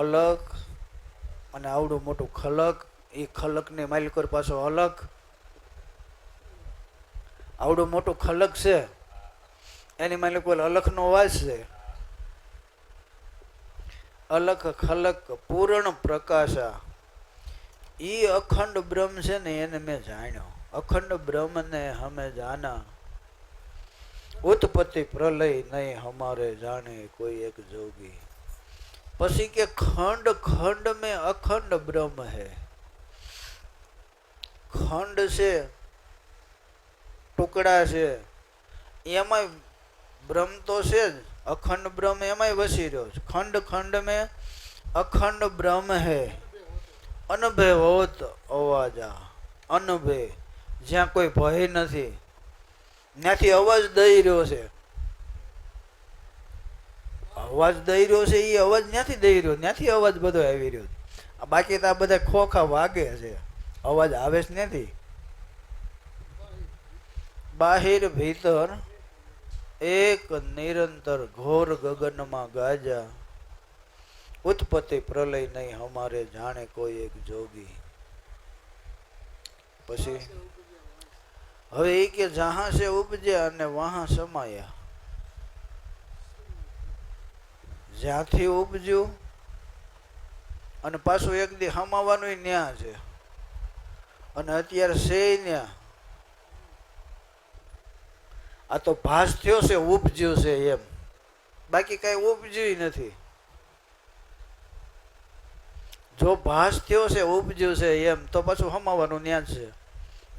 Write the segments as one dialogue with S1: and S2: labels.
S1: અલગ અને આવડું મોટું ખલક. એ ખલકને માલિકોર પાછો અલગ. આવડું મોટું ખલક છે. એની માલિકો અલખનો વાસ છે. અલખ ખલક પૂર્ણ પ્રકાશા. એ અખંડ બ્રહ્મ છે ને એને મેં જાણ્યો. અખંડ બ્રહ્મને હમે જાના. ઉત્પત્તિ પ્રલય નહીં હમારે જાણે કોઈ એક જોગી. પછી કે ખંડ ખંડ में અખંડ બ્રહ્મ है ખંડ છે ટુકડા છે એમાં બ્રહ્મ તો છે જ અખંડ બ્રહ્મ એમાંય વસી રહ્યો છે ખંડ ખંડ में અખંડ બ્રહ્મ है અનભય હોત અવાજા અનભય જ્યાં કોઈ ભય નથી ત્યાંથી અવાજ દઈ રહ્યો છે અવાજ દઈ રહ્યો છે એ અવાજ ત્યાંથી દઈ રહ્યો ત્યાંથી અવાજ બધો આવી રહ્યો બાકી તો આ બધા ખોખા વાગે છે. અવાજ આવે જ નથી બાહિર ભીતર એક નિરંતર ઘોર ગગનમાં ગાજા. ઉત્પત્તિ પ્રલય નહીં, અમારે જાણે કોઈ એક જોગી. પછી, હવે એ કે, જહાં સે ઉપજ્યા અને વહાં સમાયા. જ્યાંથી ઉપજ્યું અને પાછું એક દી હમાવાનું ન્યા છે. અને અત્યારે છે ન્યા. આ તો ભાસ થયો છે, ઉપજ્યું છે એમ. બાકી કઈ ઉપજ્યું નથી. જો ભાસ થયો છે, ઉપજ્યું છે એમ, તો પાછું હમાવાનું ન્યા છે.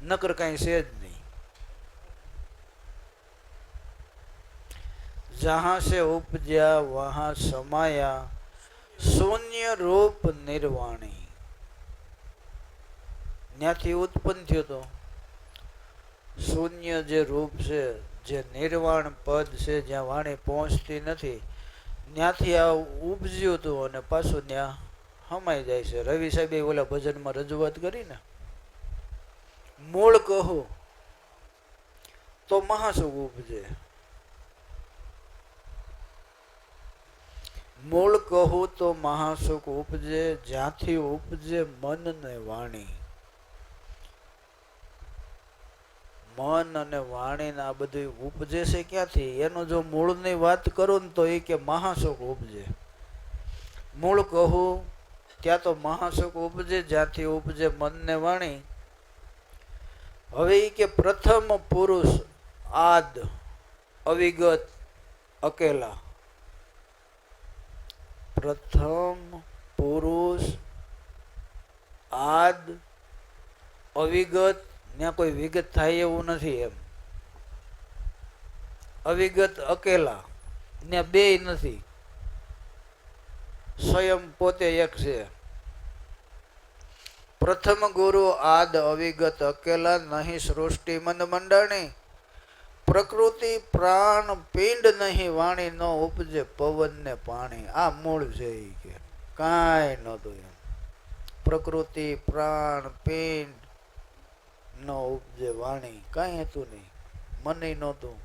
S1: નકર કઈ છે જ જહાં से ઉપજ્યા વહા સમાયા શૂન્ય રૂપ નિર્વાણી ત્યાંથી ઉત્પન્ન થયો તો શૂન્ય જે રૂપ છે જે નિર્વાણ પદ છે જ્યાં વાણી પહોંચતી નથી ત્યાંથી આ ઉપજ્યું હતું અને પાછું ત્યાં હમાઈ જાય છે રવિ સાહેબે ઓલા ભજનમાં રજૂઆત કરી ને, મૂળ કહો, તો મહાસુખ ઉપજે। મૂળ કહું તો મહાસુખ ઉપજે, જ્યાંથી ઉપજે મન ને વાણી. મન અને વાણી આ બધું ઉપજે છે ક્યાંથી? એનો જો મૂળની વાત કરું તો એ કે મહાસુખ ઉપજે. મૂળ કહું, ત્યાં તો મહાસુખ ઉપજે, જ્યાંથી ઉપજે મન ને વાણી. હવે એ કે પ્રથમ પુરુષ આદ, અવિગત, અકેલા. પ્રથમ પુરુષ આદ અવિગત, ત્યાં કોઈ વિગત થાય એવું નથી એમ. અવિગત અકેલા ને બે નથી. સ્વયં પોતે એક છે. પ્રથમ ગુરુ આદ અવિગત અકેલા, નહીં સૃષ્ટિ મંદ મંડળની પ્રકૃતિ, પ્રાણ, પિંડ નહીં, વાણી ન ઉપજે પવન ને પાણી. આ મૂળ છે કે. કાંઈ નહોતું એમ. પ્રકૃતિ, પ્રાણ, પિંડ ન ઉપજે, વાણી. કાંઈ હતું નહીં. મને નહોતું.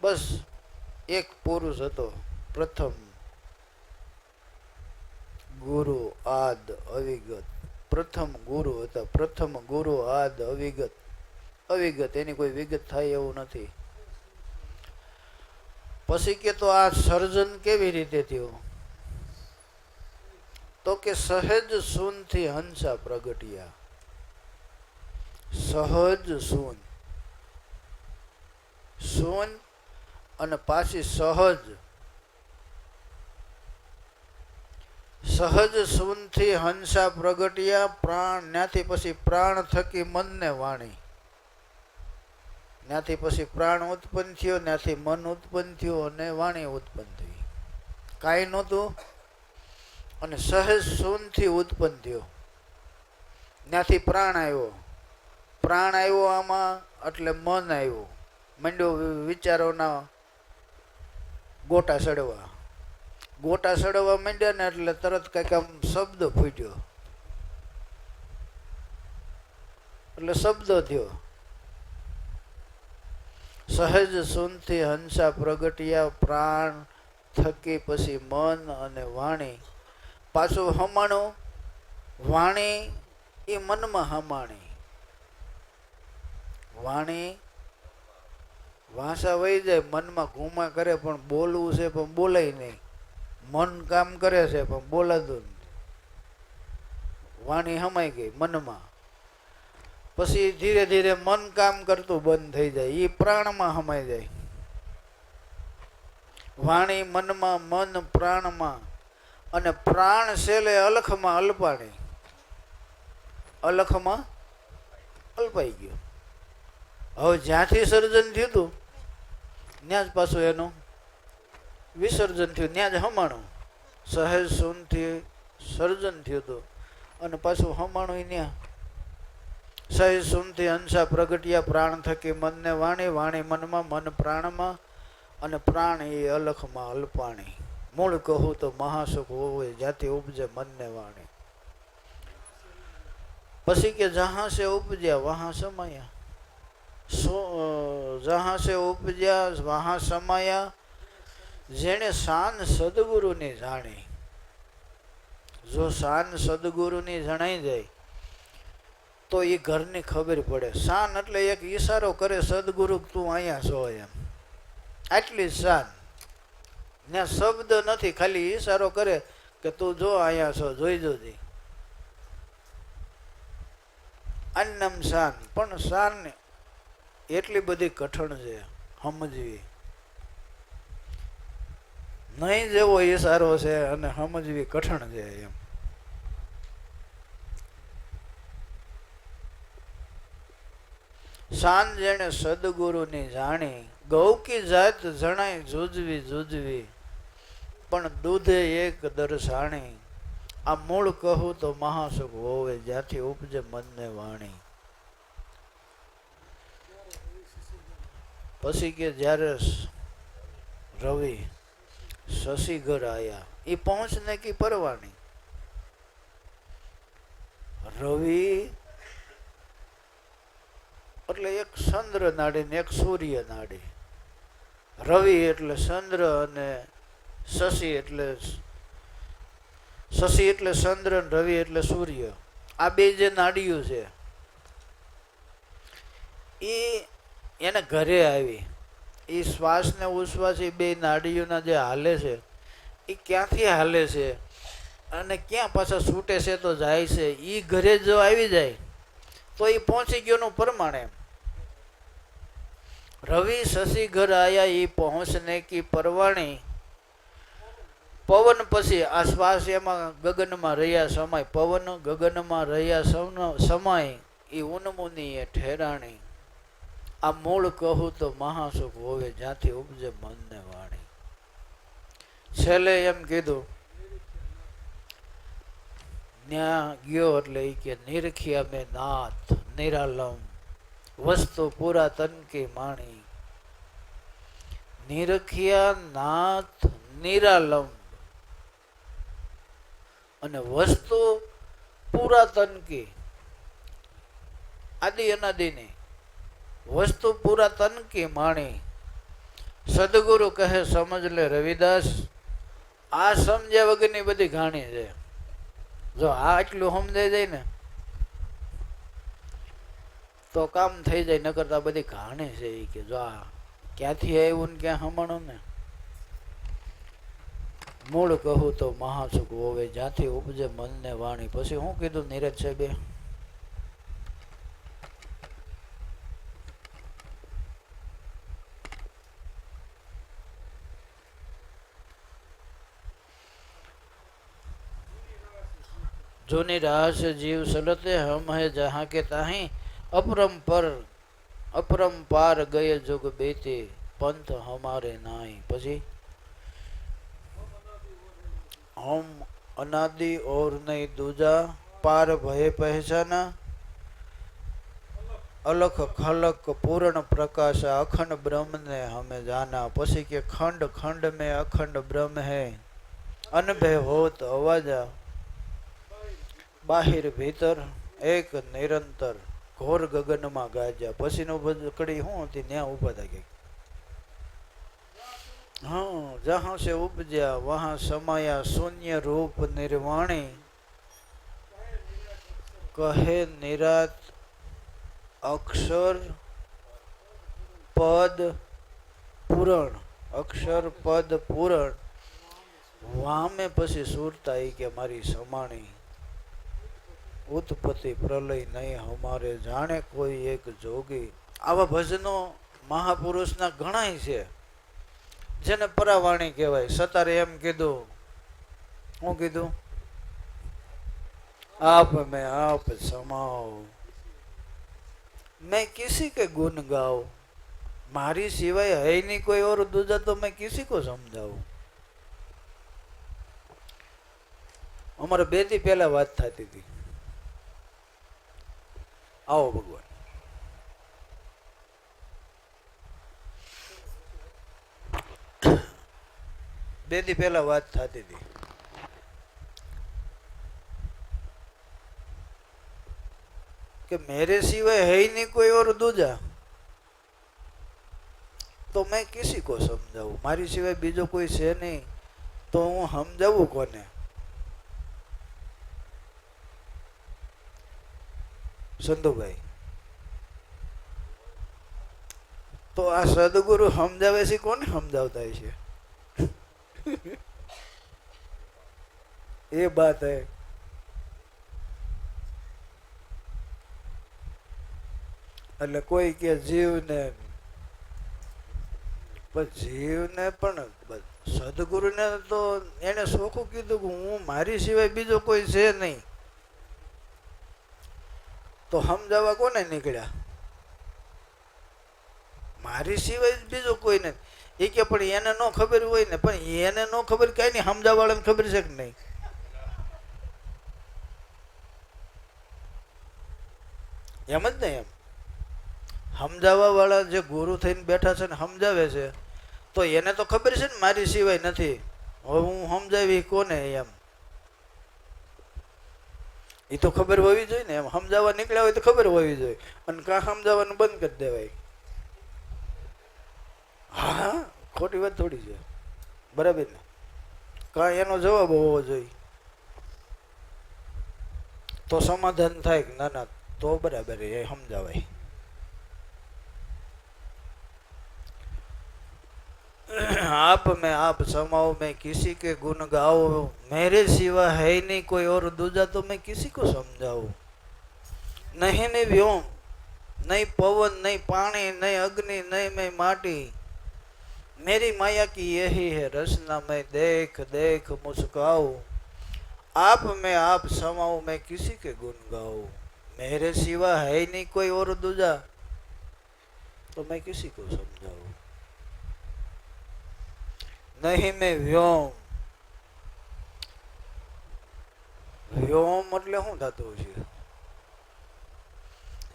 S1: બસ એક પુરુષ હતો. પ્રથમ ગુરુ આદ અવિગત. પ્રથમ ગુરુ હતા. પ્રથમ ગુરુ આદ અવિગત. અવિગત, એની કોઈ વિગત થાય એવું નથી. પછી કે તો આ સર્જન કેવી રીતે થયું? તો કે સહેજ સૂનથી હંસા પ્રગટ્યા. સહજ સૂન. સૂન અને પાછી સહજ. સહજ સૂનથી હંસા પ્રગટ્યા, પ્રાણ, ત્યાંથી પછી પ્રાણ થકી મનને વાણી. ત્યાંથી પછી પ્રાણ ઉત્પન્ન થયો, ત્યાંથી મન ઉત્પન્ન થયું અને વાણી ઉત્પન્ન થઈ. કાંઈ નહોતું અને સહેજ સૂનથી ઉત્પન્ન થયો. ત્યાંથી પ્રાણ આવ્યો. પ્રાણ આવ્યો આમાં એટલે મન આવ્યું. મંડ્યો વિચારોના ગોટા સડવા ગોટા સડવા માંડ્યા ને એટલે તરત કંઈક આમ શબ્દ ફૂટ્યો. એટલે શબ્દ થયો. સહેજ સુનથી હંસા પ્રગટ્યા, પ્રાણ થકી પછી મન અને વાણી. પાછું હમાણું, વાણી એ મનમાં હમાણી. વાણી વાંસા વહી જાય, મનમાં ઘૂમા કરે, પણ બોલવું છે પણ બોલાય નહીં. મન કામ કરે છે પણ બોલાતું નથી. વાણી હમાઈ ગઈ મનમાં. પછી ધીરે ધીરે મન કામ કરતું બંધ થઈ જાય એ પ્રાણમાં હમાઈ જાય. વાણી મનમાં, મન પ્રાણમાં, અને પ્રાણ છેલ્લે અલખમાં અલ્પાણી. અલખમાં અલ્પાઈ ગયો. હવે જ્યાંથી સર્જન થયું હતું ત્યાં જ પાછું એનું. વિસર્જન થયું ત્યાં જ હમાણું. સહેજ સૂનથી સર્જન થયું હતું અને પાછું હમાણું ત્યાં સહેજ સૂનથી અંશા પ્રગટ્યા પ્રાણ થકી મનને વાણી વાણી મનમાં, મન પ્રાણમાં અને પ્રાણ એ અલખમાં અલ્પાણી. મૂળ કહું તો મહાસુખ હોવે, જાતિ ઉપજે મનને વાણી. પછી કે જહાં સે ઉપજ્યા, વહાં સમાયા. સો જહાં સે ઉપજ્યા, વહાં સમાયા. જેણે શાન સદગુરુની જાણી. જો શાન સદગુરુની જણાઈ જાય તો એ ઘરની ખબર પડે. શાન એટલે એક ઈશારો કરે, સદગુરુ, તું અહીંયા છો એમ. આટલી શાન. ને શબ્દ નથી, ખાલી ઈશારો કરે કે, તું જો અહીંયા છો, જોઈ જોજે અન્નમ શાન. પણ શાન એટલી બધી કઠણ છે, સમજવી. નહીં જેવો ઈશારો છે અને સમજવી કઠણ છે એમ. શાન જેણે સદગુરુની જાણી ગૌકી જાત જણાય જુજવી જુજવી, પણ દૂધે એક દરસાણી. આ મૂળ કહું તો મહાસુખ હોવે, જ્યાંથી ઉપજે મનને વાણી. પછી કે જ્યારે રવિ શશી ઘર આવ્યા એ પહોંચને કી પરવાની રવિ એટલે એક ચંદ્ર નાડી ને એક સૂર્ય નાડી. રવિ એટલે ચંદ્ર અને શશી એટલે શશી એટલે ચંદ્ર અને રવિ એટલે સૂર્ય. આ બે જે નાડીઓ છે, એ એને ઘરે આવી. એ શ્વાસ ને ઉશ્વાસ એ બે નાડીઓના જે હાલે છે, એ ક્યાંથી હાલે છે અને ક્યાં પાછા છૂટે છે તો જાય છે એ ઘરે જો આવી જાય. તો એ પહોંચી ગયોનું પ્રમાણ. રવિ શશી ઘર આયા એ પહોંચને કી પરવાણી. પવન પછી આસપાસ એમાં ગગનમાં રહ્યા સમય, પવન ગગનમાં રહ્યા સમય એ ઉન્મુનિએ ઠેરાણી. આ મૂળ કહું તો મહાસુખ હોવે, જ્યાંથી ઉપજે મનને વાણી. છેલ્લે એમ કીધું ન્યા ગયો એટલે કે નિરખ્યા મેં નાથ નિરાલમ વસ્તુ પૂરા તનકી માણી. નિરખ્યા નાથ નિરાલમ અને વસ્તુ પુરાતન તનકી આદિ અનાદિની. વસ્તુ પુરાતન તનકી માણી. સદગુરુ કહે, સમજ લે રવિદાસ, આ સમજ્યા વગરની બધી ઘાણી છે. જો આ આટલું સમજાઈ જાય ને, તો કામ થઈ જાય ન કરતા બધી કહાણી છે એ કે જો આ ક્યાંથી આવ્યું ને ક્યાં હમણું ને. મૂળ કહું તો મહાસુખ હોવે, જ્યાંથી ઉપજે મનને વાણી. પછી હું કીધું નીરજ સાહેબે જોની રાહ से जीव सलते हम है जहाँ के ताही अपरम पर अपरम पार गए जुग बेते पंथ हमारे नाई પછી हम अनादि और नहीं दूजा पार भय पहचाना અલખ ખલક પૂર્ણ પ્રકાશ અખંડ બ્રહ્મ ને હમે જાના પછી કે ખંડ ખંડ में અખંડ બ્રહ્મ है અનભય હોત અવાજા બાહિર ભીતર એક નિરંતર ઘોર ગગનમાં ગાજા પસીનો કડી હું હતી ત્યાં ઊભા થઈ ગઈ હા જહાં સે ઉપજ્યા વહાં સમાયા શૂન્ય રૂપ નિર્વાણી કહે નિરાત અક્ષર પદ પૂરણ અક્ષર પદ પૂરણ વામે પછી સુરતા કે મારી સમાણી ઉત્પત્તિ પ્રલય નહીં. અમારે જાણે કોઈ એક જોગી. આવા ભજનો મહાપુરુષના ઘણાય છે. જેને પરાવાણી કહેવાય. સતારે એમ કીધું, હું કીધું, આપ મેં આપ સમાવ. મેં કિસી કે ગુણ ગાઓ મારી સિવાય હૈ નહીં કોઈ ઓર દૂજા તો મેં કિસી કો સમજાવું? અમારે બેથી પહેલા વાત થતી હતી. આવો ભગવાન. બે દી પહેલા વાત થતી હતી. કે મેરે સિવાય હૈ નહીં કોઈ ઓર દૂજા? તો મેં કિસી કો સમજાવું? મારી સિવાય બીજો કોઈ છે નહીં. તો હું સમજાવું કોને? સંધુભાઈ તો આ સદગુરુ સમજાવે છે, કોને સમજાવતા છે એ બાત હે. એટલે કોઈ કે જીવને પણ જીવને પણ સદગુરુને તો એને સોખું કીધું કે હું મારી સિવાય બીજો કોઈ છે નહીં. તો સમજાવવા કોને નીકળ્યા? મારી સિવાય બીજો કોઈ નથી. એ કે પણ એને ન ખબર હોય ને, પણ એને ન ખબર કઈ નહીં, સમજાવવાળાને ખબર છે કે નહીં? એમ જ ને એમ. સમજાવવા વાળા જે ગુરુ થઈને બેઠા છે ને, સમજાવે છે, તો એને તો ખબર છે ને મારી સિવાય નથી. હવે હું સમજાવી કોને એમ? એ તો ખબર હોવી જોઈએ ને. એમ સમજાવવા નીકળ્યા હોય તો ખબર હોવી જોઈએ. અને કાં સમજાવવાનું બંધ કરી દેવાય. હા ખોટી વાત થોડી છે. બરાબર ને? કાં એનો જવાબ હોવો જોઈએ. તો સમાધાન થાય કે ના ના, તો બરાબર એ સમજાવાય. आप, में आप समाओ, में किसी के गुण गाओ। मेरे सिवा है ही नहीं कोई और दूजा तो मैं किसी को समझाऊं? नहीं नहीं व्योम, नहीं पवन, नहीं पानी, नहीं अग्नि, नहीं मैं माटी। मेरी माया की यही है रचना, मैं देख देख मुस्काओ आप, में आप समाओ, मैं किसी के गुण गाओ मेरे सिवा है ही नहीं कोई और दूजा तो मैं किसी को समझाऊं? નહીં, મેં વ્યોમ. વ્યોમ એટલે શું થતું છે?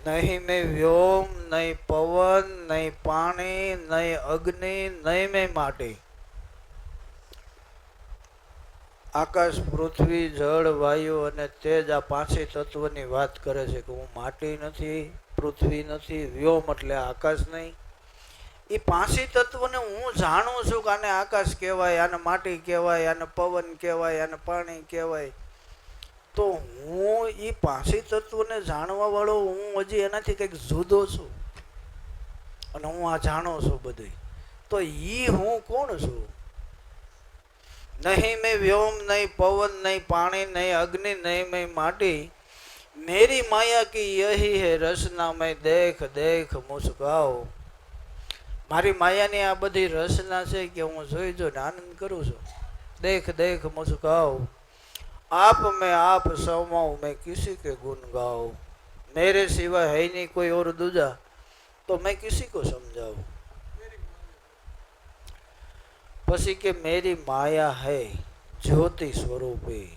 S1: નહીં, મેં વ્યોમ, નહીં પવન, નહીં પાણી, નહીં અગ્નિ, નહીં મેં માટી. આકાશ, પૃથ્વી, જળ, વાયુ અને તેજ આ પાંચે તત્વની વાત કરે છે કે હું માટી નથી, પૃથ્વી નથી, વ્યોમ એટલે આકાશ નહીં. એ પાંચી તત્વને હું જાણું છું કે આને આકાશ કહેવાય, આને માટી કહેવાય, આને પવન કહેવાય, આને પાણી કહેવાય. તો હું એ પાંચી તત્વને જાણવા વાળો હું હજી એનાથી કંઈક જુદો છું. અને હું આ જાણું છું બધું તો ઈ હું કોણ છું? નહીં મેં વ્યોમ, નહીં પવન, નહીં પાણી, નહીં અગ્નિ, નહીં મેં માટી. મેરી માયા કી યહી હે રસના મેં દેખ દેખ મુસ્કાઓ મારી માયાની આ બધી રચના છે કે હું જોઈ જોઈને આનંદ કરું છું. દેખ દેખ, મુસ્કાવ. આપ મેં આપ સૌમાં મેં કિસી કે ગુણ ગાઉ મેરે સિવાય હૈ નહીં કોઈ ઓર દૂજા. તો મેં કિસી કો સમજાવું? પછી કે મેરી માયા હૈ જ્યોતિ સ્વરૂપે,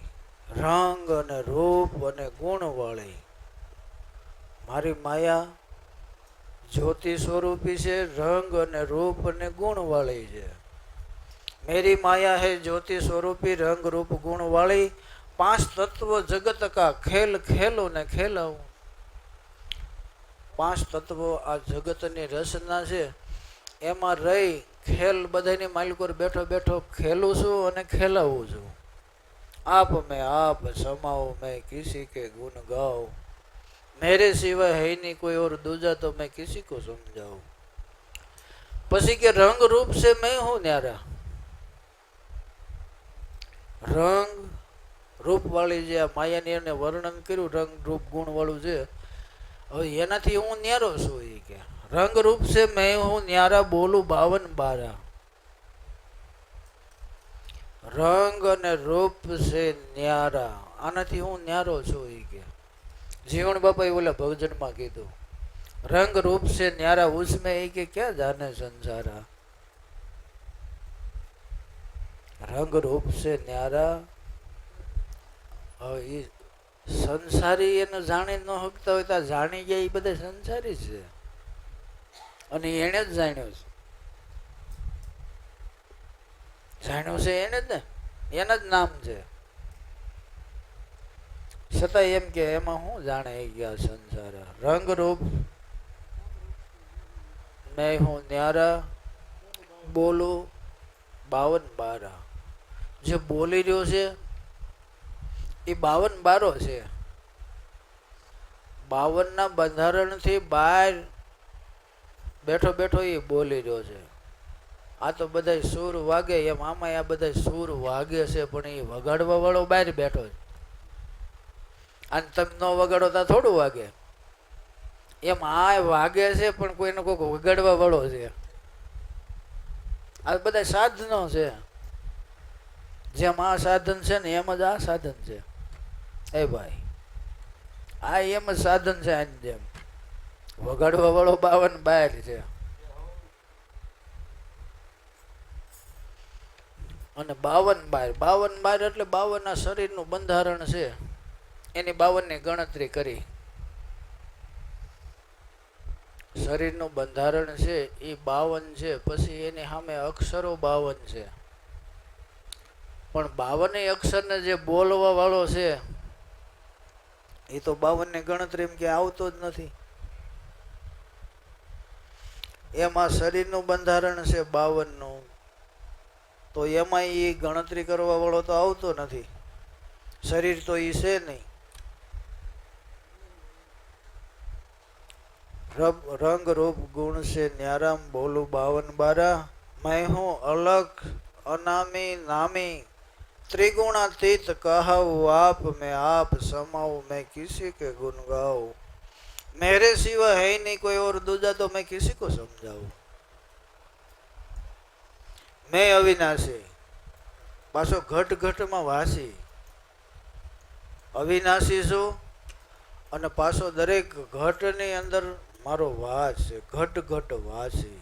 S1: રંગ અને રૂપ અને ગુણ વાળી. મારી માયા જ્યોતિ સ્વરૂપી છે, રંગ અને રૂપ અને ગુણવાળી છે. મેરી માયા હે જ્યોતિ સ્વરૂપી, રંગ રૂપ ગુણવાળી, પાંચ તત્વ જગત કા ખેલ ખેલો ને ખેલાવું. પાંચ તત્વો આ જગતની રચના છે. એમાં રહી ખેલ બધાની માલિકોર બેઠો બેઠો ખેલું છું અને ખેલાવું છું. આપ મેં આપ સમાવ મેં કિસી કે ગુણ ગાઉં मेरे सिवाय है नहीं कोई और दूजा तो मैं किसी को समझाऊं પછી કે રંગ રૂપ से मैं हूं न्यारा રંગ રૂપ વાળી જે આ માયાની એને વર્ણન કર્યું રંગ રૂપ ગુણ વાળું છે હવે એનાથી હું ન્યારો છું એ કે રંગ રૂપ से मैं हूं न्यारा બોલું બાવન બારા રંગ અને રૂપ છે ન્યારા આનાથી હું ન્યારો છું એ કે જીવણ બાપા એ ઓલા ભજનમાં કીધું, રંગ રૂપ છે, ન્યારા ઉસમે એ કે ક્યાં જાને સંસારા? રંગ રૂપ છે, ન્યારા? એ સંસારી એને જાણી ન શકતા હોય તો જાણી ગયા એ બધા સંસારી છે. અને એને જ જાણ્યું છે. જાણ્યું છે એને જ ને? એના જ નામ છે? છતાં એમ કે એમાં હું જાણે ગયા સંસાર. રંગ રૂપ મેં હું ન્યારા, બોલું બાવન બારા. જે બોલી રહ્યો છે એ બાવન બારો છે. બાવનના બંધારણથી બહાર બેઠો બેઠો એ બોલી રહ્યો છે. આ તો બધા સૂર વાગે, એમ આમાં આ બધા સૂર વાગે છે, પણ એ વગાડવા વાળો બહાર બેઠો છે. અને તમે ન વગાડો તો થોડું વાગે. એમ આ વાગે છે, પણ કોઈને કોઈક વગાડવા વાળો છે. આ બધા સાધનો છે. જેમ આ સાધન છે ને એમ જ આ સાધન છે. એ ભાઈ, આ એમ જ સાધન છે આની જેમ. વગાડવા વાળો બાવન બહાર છે. અને બાવન બાર બાવન બાર એટલે બાવન ના શરીરનું બંધારણ છે. એની બાવનની ગણતરી કરી. શરીરનું બંધારણ છે, એ બાવન છે, પછી એની સામે અક્ષરો બાવન છે. પણ બાવન અક્ષરને જે બોલવા વાળો છે, એ તો બાવનની ગણતરી એમ કે આવતો જ નથી. એમાં શરીરનું બંધારણ છે બાવનનું, તો એમાં એ ગણતરી કરવા વાળો તો આવતો નથી. શરીર તો એ છે નહીં. રબ રંગ રૂપ ગુણ છે ન્યારામ બોલું બાવન બારા मैं हूँ अलग अनामी नामी त्रिगुणातीत कहूँ आप मैं आप समाऊं मैं किसी के गुण गाऊं मेरे सिवा है ही नहीं कोई और दूजा तो मैं किसी को समझाऊं મેં અવિનાશી પાછો ઘટ ઘટમાં વાસી અવિનાશી છું અને પાછો દરેક ઘટની અંદર મારો વાસ છે ઘટ ઘટ વાસી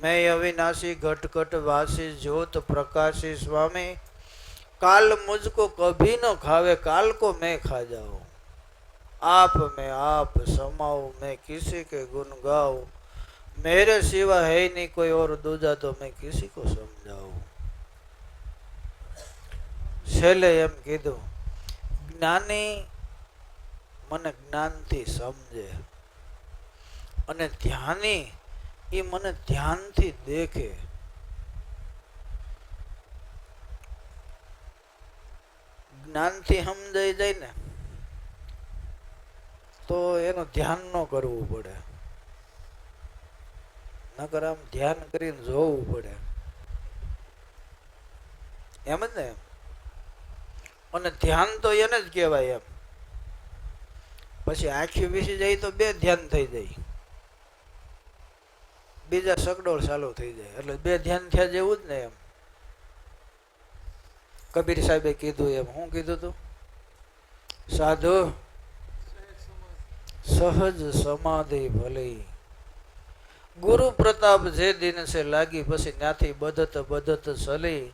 S1: મેં અવિનાશી ઘટ ઘટ વાસી જ્યોત પ્રકાશી સ્વામી काल मुझको कभी न खावे काल को मैं खा जाऊं आप में आप समाओ मैं किसी के गुण गाऊं मेरे सिवा है ही नहीं कोई और दूजा तो मैं किसी को समझाऊं છેલ્લે એમ કીધું જ્ઞાની મને જ્ઞાનથી સમજે અને ધ્યાની એ મને ધ્યાનથી દેખે. જ્ઞાનથી સમજાઈ જાય ને તો એનું ધ્યાન ન કરવું પડે. નકર આમ ધ્યાન કરીને જોવું પડે. એમ જ ને? અને ધ્યાન તો એને જ કહેવાય એમ. પછી આખી વિસી જાય તો બે ધ્યાન થઈ જાય. બીજા સગડોળ ચાલુ થઈ જાય. એટલે બે ધ્યાન થયા જેવું જ ને એમ. કબીર સાહેબે કીધું એમ. શું કીધું તું? સાધુ, સહજ સમાધિ ભલી. ગુરુ પ્રતાપ જે દિન છે લાગી પછી ત્યાંથી બધત બધત ચલી.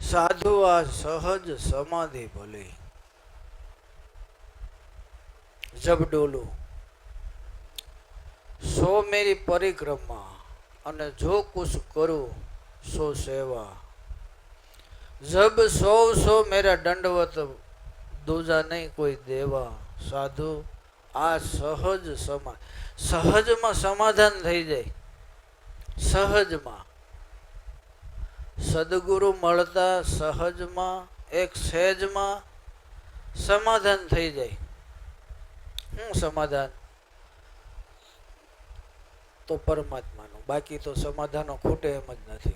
S1: સાધુ આ સહજ સમાધિ ભલી. જબ ડોલું સો મેરી પરિક્રમા અને જો કુછ કરું, સો સેવા. જબ સો સો મેરા દંડવત દૂજા નહીં કોઈ દેવા. સાધુ, આ સહજ સમા, સહજમાં સમાધાન થઈ જાય. સહજમાં. સદગુરુ મળતા સહજમાં, એક સહેજમાં સમાધાન થઈ જાય. શું સમાધાન? તો પરમાત્માનું. બાકી તો સમાધાનો ખૂટે એમ જ નથી.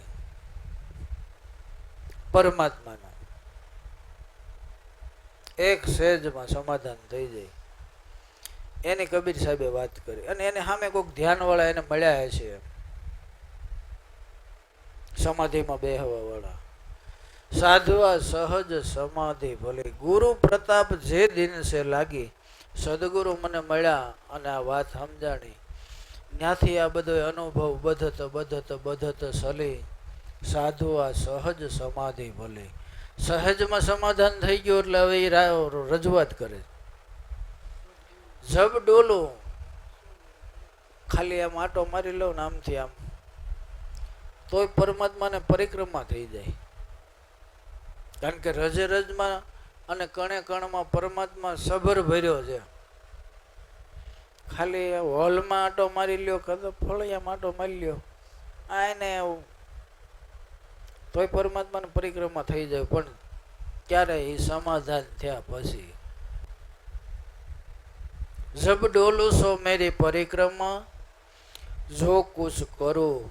S1: પરમાત્માનું. એક સહેજમાં સમાધાન થઈ જાય. એની કબીર સાહેબે વાત કરી. અને એને સામે કોઈક ધ્યાનવાળા એને મળ્યા છે. સમાધિમાં બેહવા વાળા સાધવા સહજ સમાધિ ભલે. ગુરુ પ્રતાપ જે દિન છે લાગી, સદગુરુ મને મળ્યા અને આ વાત સમજાણી. ત્યાંથી આ બધો અનુભવ બધત બધત બધત સલે. સાધુ આ સહજ સમાધિ ભલે. સહજમાં સમાધાન થઈ ગયું એટલે હવે એ રજૂઆત કરે. જબ ડોલો. ખાલી આમ આટો મારી લઉં ને આમથી આમ. તોય પરમાત્માને પરિક્રમા થઈ જાય. કારણ કે રજે રજમાં અને કણે કણમાં પરમાત્મા સભર ભર્યો છે. ખાલી હોલમાં આટો મારી લ્યો કાં ફળિયામાં આટો મારી લ્યો. આ એને તોય પરમાત્માની પરિક્રમા થઈ જાય, પણ ક્યારે એ સમાધાન થયા પછી? જબ ડોલું સો મેરી પરિક્રમા, જો કુછ કરું,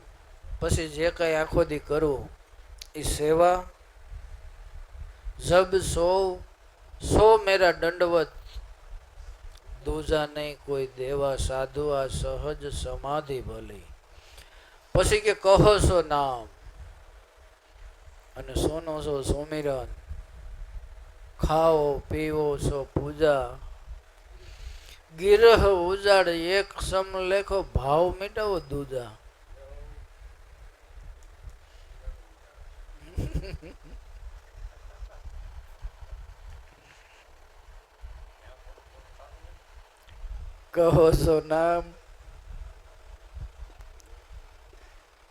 S1: પછી જે કંઈ આખો દી કરું, એ સેવા. જબ સો સો મેરા દંડવત દૂજા નહીં, કોઈ દેવા સાધુ, આ સહજ સમાધિ ભલી. પછી કે કહો છો નામ? અને સોનો છો સુમિરન? ખાઓ, પીવો છો પૂજા? ગિરહ ઉજાડ, એક સમ લેખો, ભાવ મિટાવો દૂજા. કહો છો નામ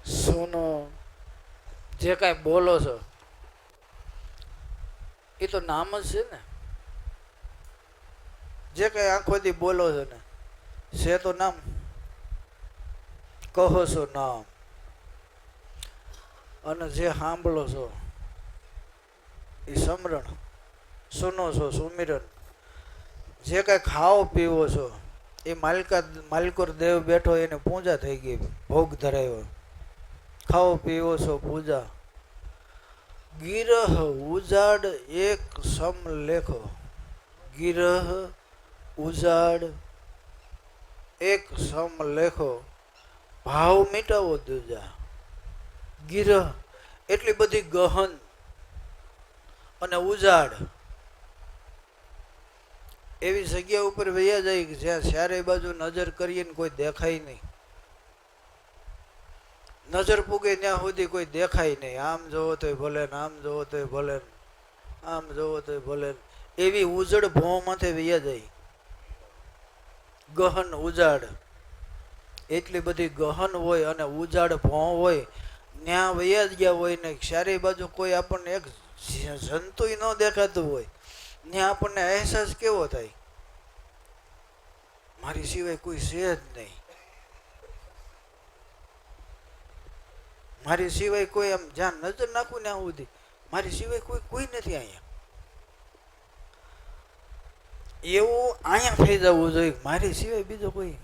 S1: સુનો જે કાંઈ બોલો છો, એ તો નામ જ છે ને. જે કઈ આંખો દી બોલો છો ને, છે તો નામ કહો છો નામ અને જે સાંભળો છો, એ સમરણ. સુનો છો, સુમિરન. જે કઈ ખાઓ પીવો છો એ માલિકા માલિકોર દેવ બેઠો એને પૂજા થઈ ગઈ, ભોગ ધરાયો. ખાઓ પીવો છો પૂજા. ગિરહ ઉજાડ એક સમ લેખો. ગિરહ ઉજાડ એક સમ લેખો. ભાવ મિટાવો દૂજા. ગિરહ એટલી બધી ગહન અને ઉજાડ એવી જગ્યા ઉપર વૈયા જાય કે જ્યાં ચારે બાજુ નજર કરીએ ને કોઈ દેખાય નહીં. નજર પૂગે ત્યાં સુધી કોઈ દેખાય નહીં. આમ જોવો તોય ભલે ને, આમ જોવો તોય ભલે ને, આમ જોવો તોય ભલે ને. એવી ઉજળ ભોં વૈયા જાય. ગહન ઉજાડ. એટલી બધી ગહન હોય અને ઉજાડ ભોં હોય ત્યાં વયા ગયા હોય ને, ચારે બાજુ કોઈ આપણને એક જંતુય ન દેખાતું હોય. ત્યાં આપણને અહેસાસ કેવો થાય? મારી સિવાય કોઈ છે જ નહીં. મારી સિવાય કોઈ એમ જ્યાં નજર નાખું ને આવું સુધી મારી સિવાય કોઈ કોઈ નથી અહીંયા. એવું અહીંયા થઈ જવું જોઈએ. મારી સિવાય બીજો કોઈ